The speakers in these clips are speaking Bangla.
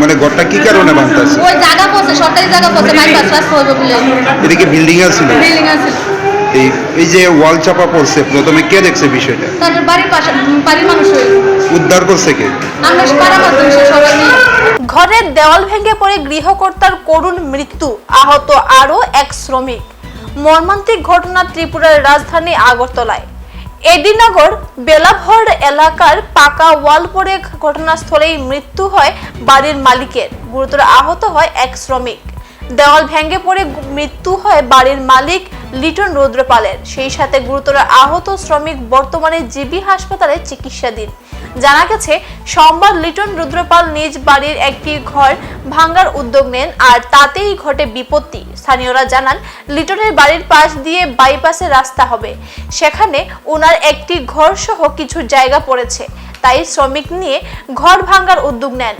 মানে ঘরটা কি কারণে ভাঙতেছে? ওই জায়গা পড়ছে সরকারি জায়গা পড়ছে বাইপাস রাস্তা হবে বলে এদিকে বিল্ডিং আছিল বিল্ডিং আছে এই এই যে ওয়াল চাপা পড়ছে প্রথমে কে দেখছে বিষয়টা? তার বাড়ির পাশে বাড়ির মানুষ হয়ে। উদ্ধার করছে কে? আমরা পাড়া মাধ্যমে সবাই ঘরের দেওয়াল ভেঙে পড়ে গৃহকর্তার করুণ মৃত্যু আহত আরও এক শ্রমিক। মর্মান্তিক ঘটনা ত্রিপুরার রাজধানী আগরতলায়। এডিনগর বেলাভর এলাকার পাকা ওয়াল পড়ে ঘটনাস্থলেই মৃত্যু হয় বাড়ির মালিকের। গুরুতর আহত হয় এক শ্রমিক। দেওয়াল ভেঙে পড়ে মৃত্যু হয় বাড়ির মালিক লিটন রুদ্রপালের। সেই সাথে গুরুতর আহত শ্রমিক বর্তমানে জিবি হাসপাতালে চিকিৎসাধীন। জানা গেছে, সোমবার লিটন রুদ্রপাল নিজ বাড়ির একটি ঘর ভাঙার উদ্যোগ নেন আর তাতেই ঘটে বিপত্তি। স্থানীয়রা জানান, লিটনের বাড়ির পাশ দিয়ে বাইপাসে রাস্তা হবে। সেখানে ওনার একটি ঘর সহ কিছু জায়গা পড়েছে। তাই শ্রমিক নিয়ে ঘর ভাঙার উদ্যোগ নেন।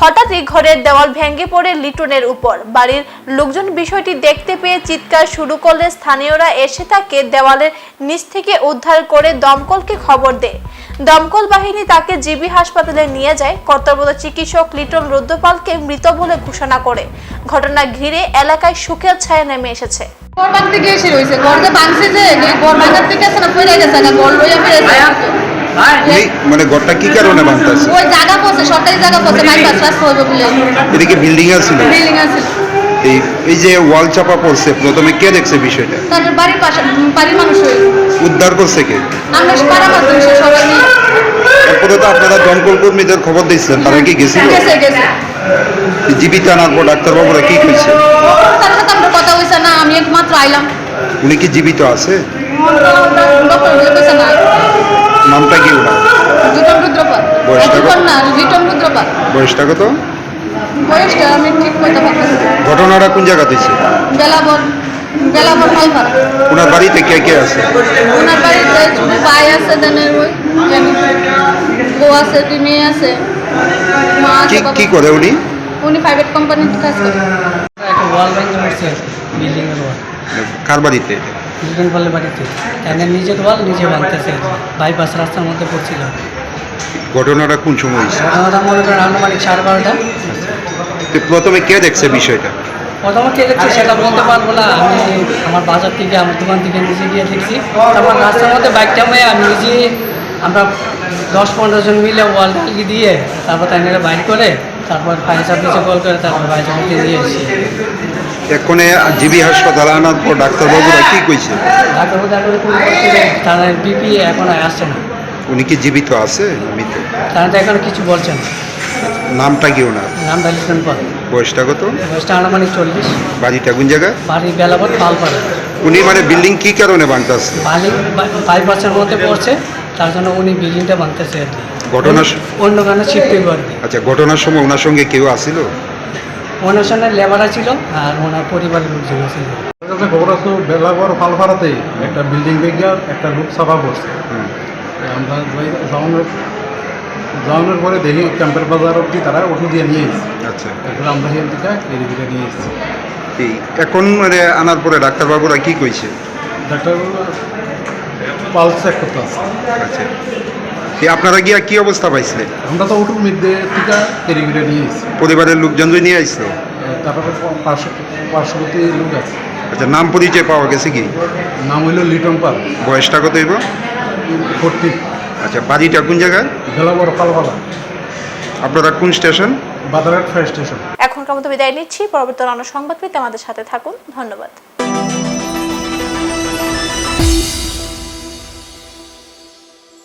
হঠাৎই ঘরের দেওয়াল ভেঙে পড়ে লিটনের উপর। বাড়ির লোকজন বিষয়টি দেখতে পেয়ে চিৎকার শুরু করলে স্থানীয়রা এসে তাকে দেওয়ালের নিচ থেকে উদ্ধার করে দমকলকে খবর দেয়। দমকল বাহিনী তাকে জিবি হাসপাতালে নিয়ে যায়। কর্তব্যরত চিকিৎসক লিটন রুদ্রপালকে মৃত বলে ঘোষণা করে। ঘটনা ঘিরে এলাকায় সুখের ছায়া নেমে এসেছে। ভাঙছে যে ভাঙার থেকে না পড়ে গেছে লইয়া ফিরেছে মানে ঘরটা কি কারণে ভাঙতেছে ওই জায়গা পড়ছে সরকারি জায়গা পড়ছে বাইপাস বলে এদিকে বিল্ডিং আছিল বিল্ডিং আছে এই এই যে ওয়াল চাপা পড়ছে প্রথমে কে দেখছে বিষয়টা তার বাড়ির পাশে বাড়ির মানুষ উদ্ধার করছে কে আমরা পাড়া মাধ্যমে সবাই তারপরে তো আপনারা দমকল কর্মীদের খবর দিচ্ছেন তারা কি গেছিল গেছে গেছে জীবিত আনার পর ডাক্তারবাবুরা কি কইছে তার সাথে আমরা কথা হয়েছে না আমি একমাত্র আইলাম উনি কি জীবিত আছে ডক্টর বলে কইছে না নামটা কি ওনার রিটন রুদ্রপাল। বয়সটা কত? না রিটন রুদ্রপাল। বয়সটা কত? বয়সটা আমি ঠিক কইতে পারতেছি। ঘটনাটা কোন জায়গা হয়েছে বেলাবর বেলাবর মালপাড়া ওনার বাড়িতে কে কে আছে? ওনার বাড়িতে শুধু ভাই আছে দেনের ওই জানি। বউ আছে দুই মেয়ে আছে মা কি কি করে উনি? উনি প্রাইভেট কোম্পানিতে কাজ করে। একটা ওয়াল ভেঙে পড়ছে বিল্ডিংয়ের ওয়াল কার বাড়িতে? লিটন পালের বাড়িতে। এনে নিজের ওয়াল নিজে ভাঙতেছে বাইপাস রাস্তার মধ্যে পড়ছিল। ঘটনাটা কোন সময় হয়েছে? ঘটনাটা মনে করেন আনুমানিক সাড়ে বারোটা। তো প্রথমে কে দেখছে বিষয়টা? প্রথমে কে দেখছি সেটা বলতে পারব না। আমি আমার বাজার থেকে আমার দোকান থেকে নিজে গিয়ে দেখছি। তারপর রাস্তার মধ্যে বাইকটা মেয়ে আমি নিজে আমরা দশ পনেরো জন মিলে ওয়াল ঢালি দিয়ে তারপর তাই বাইর করে তারপর ফায়ার সার্ভিসে কল করে তারপর ফায়ার সার্ভিসে দিয়ে এসেছি। এক্ষণে জিবি হাসপাতালে আনার পর ডাক্তারবাবুরা কি কইছে? তারা বিপি এখন আর আসছে না। উনি কি জীবিত আছে? মৃত তারা তো এখন কিছু বলছেন নামটা কি ওনার? নামটা লিটন পাল বয়সটা কত? বয়সটা আনুমানিক চল্লিশ। বাড়িটা কোন জায়গায় বাড়ি বেলাবত পালপাড়া। উনি মানে বিল্ডিং কি কারণে ভাঙতেছে বালি বাইপাসের মধ্যে পড়ছে তার জন্য উনি বিল্ডিংটা কি। ঘটনার অন্য কারণে শিফটিং আর কি। আচ্ছা ঘটনার সময় ওনার সঙ্গে কেউ আসিল? অনুষ্ঠানের লেবারা ছিল। আর ওনার পরিবারের লোকজন ছিল কাছে খবর আছে বেলাগড় ফালফাড়াতে একটা বিল্ডিং ভেঙে একটা লোক পড়ছে। হুম। আমরা যাওয়ানোর যাওয়ানোর পরে দেখি ক্যাম্পের বাজার অব্দি তারা ওষুধ দিয়ে নিয়ে এসেছে। আচ্ছা। এরপরে আমরা সেখান থেকে এদিকে নিয়ে এসেছি। এই এখন মানে আনার পরে ডাক্তারবাবুরা কি কইছে? ডাক্তার পালস চেক করতে আছে আচ্ছা। আপনারা গিয়া কি অবস্থা পাইছিলেন আমরা তো ওটুর মধ্যে থেকে এদিকে নিয়ে এসেছি পরিবারের লোকজন যে নিয়ে আসলো তারপরে পার্শ্ববর্তী লোক আছে। আচ্ছা নাম পরিচয় পাওয়া গেছে কি? নাম হইল লিটন পাল। বয়সটা কত হইব? ফোর্টি। আচ্ছা বাড়িটা কোন জায়গায় বেলাগড় ফালফাড়া আপনারা কোন স্টেশন? বাজারহাট fire station. এখনকার মতো বিদায় নিচ্ছি। পরবর্তী অন্য সংবাদ পেতে আমাদের সাথে থাকুন। ধন্যবাদ।